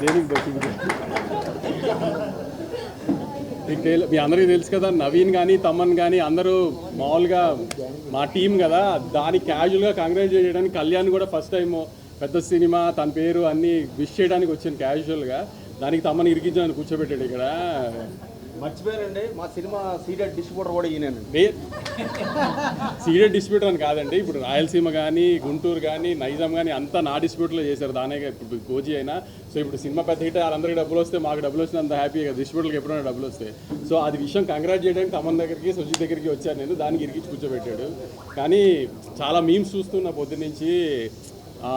దేనికి దొరికింది మీకు తెలు- మీ అందరికీ తెలుసు కదా నవీన్ కానీ తమ్మన్ కానీ అందరూ మామూలుగా మా టీం కదా. దానికి క్యాజువల్గా కంగ్రాచులేట్ చేయడానికి కళ్యాణ్ కూడా ఫస్ట్ టైం పెద్ద సినిమా తన పేరు అన్నీ విష్ చేయడానికి వచ్చాను క్యాజువల్గా. దానికి తమ్మని ఇరికించాలని కూర్చోబెట్టాడు ఇక్కడ. మర్చిపోయానండి మా సినిమా సీడెడ్ డిస్ట్రిబ్యూటర్ కూడా ఈయనండి వే- సీరియల్ డిస్ప్యూటర్ అని కాదండి. ఇప్పుడు రాయలసీమ కానీ గుంటూరు కానీ నైజాం కానీ అంతా నా డిస్ప్యూట్లో చేశారు. దానే ఇప్పుడు గోజీ అయినా సో ఇప్పుడు సినిమా పెద్ద హిట్ వాళ్ళందరికీ డబ్బులు వస్తే మాకు డబ్బులు వచ్చిన అంత హ్యాపీగా డిస్ట్రిబ్యూటర్కి ఎప్పుడైనా డబ్బులు వస్తాయి సో అది విషయం కంగ్రాట్ చేయడానికి తమన్ దగ్గరికి సుజిత్ దగ్గరికి వచ్చాను నేను. దానికి ఇరికించి కూర్చోబెట్టాడు. కానీ చాలా మీమ్స్ చూస్తున్నా పొద్దునుంచి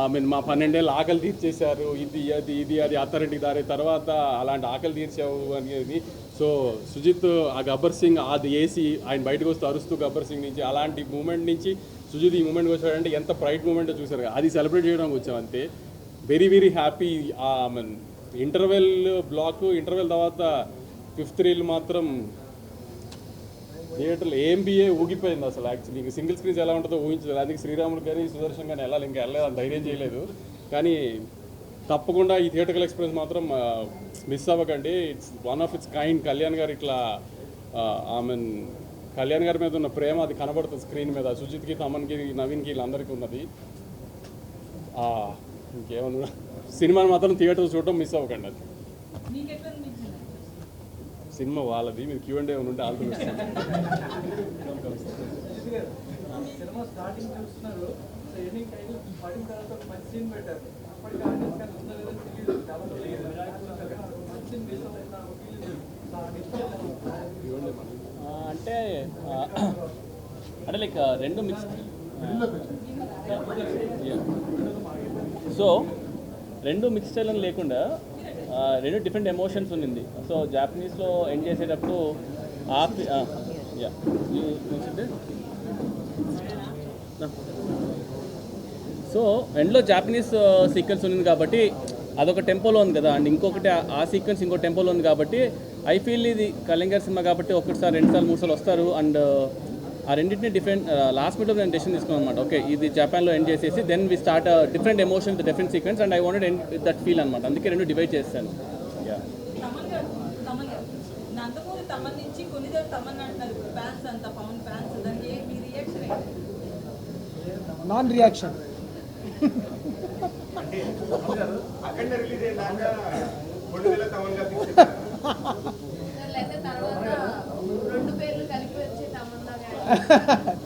మీన్ మా పన్నెండేళ్ళు ఆకలి తీర్చేశారు ఇది అది ఇది అది అథారిటీ దారి తర్వాత అలాంటి ఆకలి తీర్చావు అనేది సో సుజిత్ ఆ గబ్బర్ సింగ్ అది వేసి ఆయన బయటకు వస్తూ అరుస్తూ గబ్బర్ సింగ్ నుంచి అలాంటి మూమెంట్ నుంచి సుజిత్ ఈ మూమెంట్కి వచ్చాడంటే ఎంత ప్రైడ్ మూమెంట్ చూసారు అది సెలబ్రేట్ చేయడానికి వచ్చాం అంతే. Very very happy mean interval block interval తర్వాత ఫిఫ్త్ రీల్ మాత్రం థియేటర్లు ఏంబీఏ ఊగిపోయింది అసలు యాక్చువల్లీ ఇంక సింగిల్ స్క్రీన్స్ ఎలా ఉంటుందో ఊహించలేదు. అందుకే శ్రీరాములు కానీ సుదర్శన్ కానీ వెళ్ళాలి ఇంకా వెళ్ళలేదు అంత ధైర్యం చేయలేదు. కానీ తప్పకుండా ఈ థియేటర్కల్ ఎక్స్పీరియన్స్ మాత్రం మిస్ అవ్వకండి. It's one of its kind Kalyan garu ఇట్లా ఐ మీన్ కళ్యాణ్ గారి మీద ఉన్న ప్రేమ అది కనబడుతుంది స్క్రీన్ మీద. సుజిత్కి తమన్కి నవీన్కి వీళ్ళందరికీ ఉన్నది. ఇంకేమన్నా? సినిమాని మాత్రం థియేటర్ చూడటం మిస్ అవ్వకండి అది. సినిమా వాళ్ళది మీరు క్యూ అండ్ ఏ ఉంటే ఆల్ సినిమా స్టార్టింగ్ చూస్తున్నారు పడిన తర్వాత ఒక మంచి సీన్ పెట్టారు అప్పటికి ఆడియన్స్ కానీ ఉందో లేదో తెలియదు చాలా మంచి సీన్ మిస్ అంటే అంటే లైక్ రెండు మిక్స్ సో రెండు మిక్స్ స్టైల్ అని లేకుండా రెండు డిఫరెంట్ ఎమోషన్స్ ఉన్నింది సో జాపనీస్లో ఎండ్ చేసేటప్పుడు ఆ యా సో ఎండ్లో జాపనీస్ సీక్వెన్స్ ఉంది కాబట్టి అదొక టెంపోలో ఉంది కదా. అండ్ ఇంకొకటి ఆ- సీక్వెన్స్ ఇంకో టెంపోలో ఉంది కాబట్టి ఐ ఫీల్ ఇది కళింగర్ సినిమా కాబట్టి ఒకటిసారి రెండు సార్లు మూడు సార్లు వస్తారు. అండ్ ఆ రెండింటిని డిఫరెంట్ లాస్ట్ మినిట్లో నేను డెసిషన్ తీసుకున్నాను అనమాట ఓకే ఇది జపాన్లో ఎండ్ చేసేసి then we start different emotions different sequence and I wanted end that feel అనమాట అందుకే రెండు డివైడ్ చేస్తాను. యా తమన్ గారు తమన్ గారు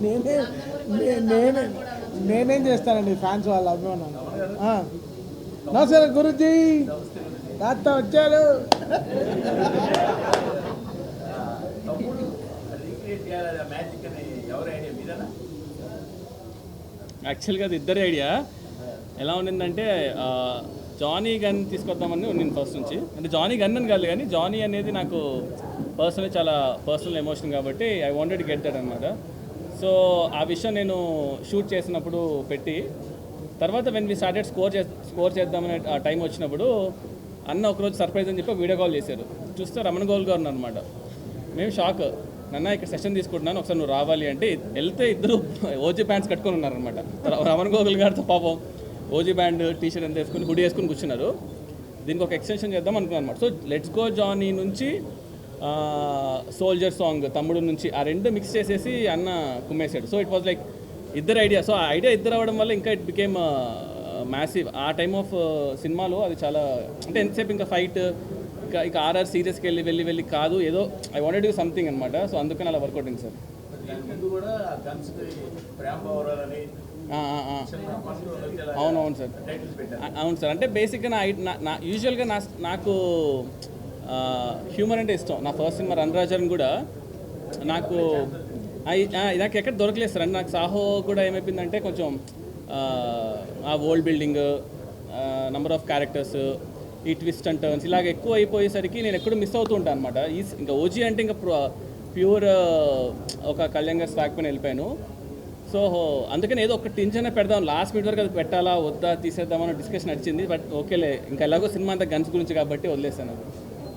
నేనే నేనే నేనేం చేస్తానండి ఫ్యాన్స్ వాళ్ళ అభిమానం? నమస్కారం గురుజీ. తాత వచ్చారు యాక్చువల్గా అది ఇద్దరి ఐడియా. ఎలా ఉండిందంటే జానీ గన్ తీసుకొద్దామని నేను ఫస్ట్ నుంచి. అంటే జానీ గన్ అని కాదు కానీ జానీ అనేది నాకు పర్సనల్ చాలా పర్సనల్ ఎమోషన్ కాబట్టి ఐ వాంటెడ్ గెట్ దట్ అనమాట సో ఆ విషయం నేను షూట్ చేసినప్పుడు పెట్టి తర్వాత వెన్ వి స్టార్టెడ్ స్కోర్ చే స్కోర్ చేద్దామనే ఆ టైం వచ్చినప్పుడు అన్న ఒకరోజు సర్ప్రైజ్ అని చెప్పి వీడియో కాల్ చేశారు. చూస్తే రమణ గోల్ గారు అనమాట మేము షాక్ నన్న ఇక్కడ సెషన్ తీసుకుంటున్నాను ఒకసారి నువ్వు రావాలి అంటే వెళ్తే ఇద్దరు ఓజీ ప్యాంట్స్ కట్టుకొని ఉన్నారనమాట రమణ గోగుల్ గారితో పాపం ఓజీ బ్యాండ్ టీషర్ట్ ఎంత అంతా వేసుకుని హుడీ వేసుకుని కూర్చున్నారు. దీనికి ఒక ఎక్స్టెన్షన్ చేద్దాం అనుకున్నాను అనమాట సో లెట్స్ గో జానీ నుంచి సోల్జర్ సాంగ్ తమ్ముడు నుంచి ఆ రెండు మిక్స్ చేసేసి అన్న కుమ్మేశాడు. సో ఇట్ వాజ్ లైక్ ఇద్దరు ఐడియా సో ఆ ఐడియా ఇద్దరు అవ్వడం వల్ల ఇంకా ఇట్ బికేమ్ మ్యాసివ్ ఆ టైమ్ ఆఫ్ సినిమాలో అది చాలా అంటే ఎంతసేపు ఇంకా ఫైట్ ఇంకా ఇక ఆర్ఆర్ సీరియస్కి వెళ్ళి వెళ్ళి వెళ్ళి కాదు ఏదో ఐ వాంటెడ్ డూ సంథింగ్ అనమాట సో అందుకని అలా వర్కౌట్ అయింది సార్ ముందు కూడా గన్స్ ప్రేమ పవర్ అని ఆ, ఆ, ఆ. ఫస్ట్ వచ్చేలా అవును అవును సార్ అవును సార్ అంటే బేసిక్గా నా ఐ- నా- నా యూజువల్గా నా నాకు హ్యూమర్ అంటే ఇష్టం. నా ఫస్ట్ సినిమా రన్రాజన్ కూడా నాకు నాకు ఎక్కడ దొరకలేదు సార్. నాకు సాహో కూడా ఏమైపోయిందంటే కొంచెం ఆ, old building number of characters ఈ ట్విస్ట్ అండ్ టర్న్స్ ఇలాగ ఎక్కువ అయిపోయేసరికి నేను ఎక్కడో మిస్ అవుతూ ఉంటాను అనమాట ఈ ఇంకా ఓజీ అంటే ఇంకా ప్యూర్ ఒక కళ్యాణ్ గారి పైన వెళ్ళిపోయాను. సో అందుకని ఏదో ఒక టెన్షన్ పెడదాం. లాస్ట్ మినిట్ వరకు అది పెట్టాలా వద్దా తీసేద్దామని డిస్కషన్ నడిచింది. బట్ ఓకేలే ఇంకా ఎలాగో సినిమా అంతా గన్స్ గురించి కాబట్టి వదిలేసాను